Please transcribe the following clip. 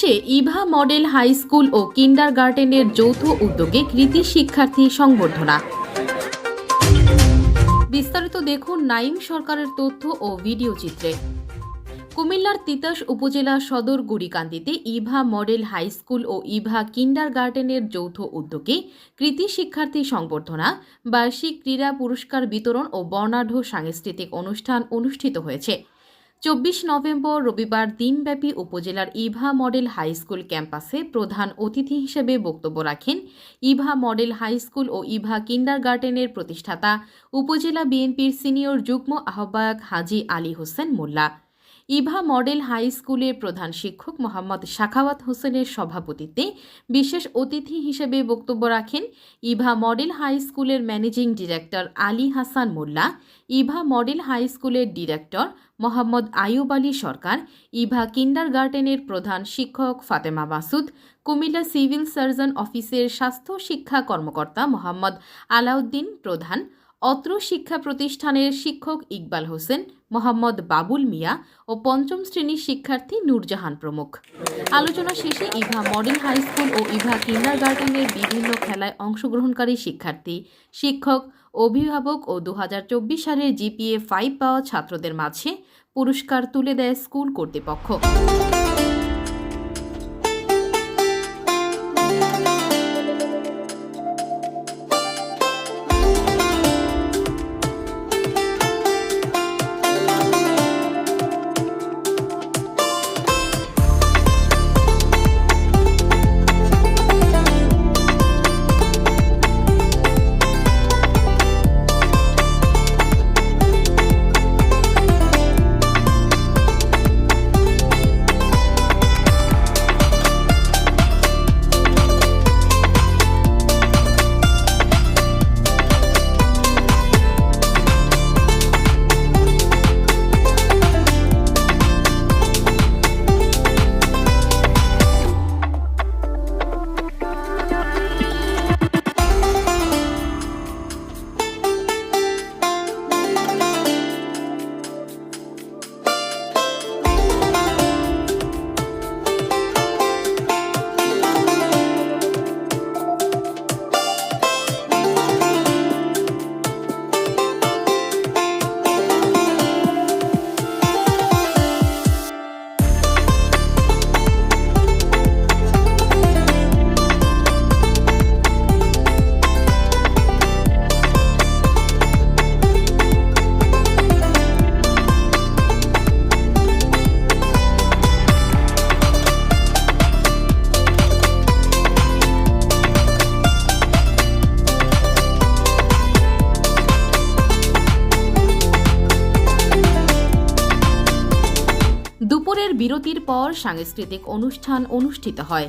তিতাসে Eva model high school ও কিন্ডার গার্ডেনের যৌথ উদ্যোগে কৃতি শিক্ষার্থী সংবর্ধনা। বিস্তারিত দেখুন নাইম সরকারের তথ্য ও ভিডিও চিত্রে। কুমিল্লার তিতাস উপজেলা সদর গুড়িকান্দিতে ইভা মডেল হাই স্কুল ও ইভা কিন্ডার গার্ডেনের যৌথ উদ্যোগে কৃতি শিক্ষার্থী সংবর্ধনা, বার্ষিক ক্রীড়া পুরস্কার বিতরণ ও বর্ণাঢ্য সাংস্কৃতিক অনুষ্ঠান অনুষ্ঠিত হয়েছে। চব্বিশ নভেম্বর রবিবার দিনব্যাপী উপজেলার ইভা মডেল হাই স্কুল ক্যাম্পাসে প্রধান অতিথি হিসেবে বক্তব্য রাখেন ইভা মডেল হাই স্কুল ও ইভা কিন্ডার গার্ডেনের প্রতিষ্ঠাতা উপজেলা বিএনপির সিনিয়র যুগ্ম আহ্বায়ক হাজি Ali Hossain Molla. Eva model high স্কুলের প্রধান শিক্ষক মোহাম্মদ শাখাওয়াত হোসেনের সভাপতিত্বে বিশেষ অতিথি হিসেবে বক্তব্য রাখেন ইভা মডেল হাই স্কুলের managing director Ali Hasan Molla, Eva model high স্কুলের ডিরেক্টর মোহাম্মদ আয়ুব আলী সরকার, ইভা কিন্ডার গার্ডেনের প্রধান শিক্ষক ফাতেমা মাসুদ, কুমিল্লা সিভিল সার্জন অফিসের স্বাস্থ্য শিক্ষা কর্মকর্তা মোহাম্মদ আলাউদ্দিন প্রধান অত্র শিক্ষা প্রতিষ্ঠানের শিক্ষক ইকবাল হোসেন, মোহাম্মদ বাবুল মিয়া ও পঞ্চম শ্রেণির শিক্ষার্থী নূরজাহান প্রমুখ। আলোচনা শেষে ইভা মডেল হাই স্কুল ও ইভা কিন্ডার গার্ডেনের বিভিন্ন খেলায় অংশগ্রহণকারী শিক্ষার্থী, শিক্ষক, অভিভাবক ও দু হাজার চব্বিশ সালের জিপিএ ফাইভ পাওয়া ছাত্রদের মাঝে পুরস্কার তুলে দেয় স্কুল কর্তৃপক্ষ। দুপুরের বিরতির পর সাংস্কৃতিক অনুষ্ঠান অনুষ্ঠিত হয়।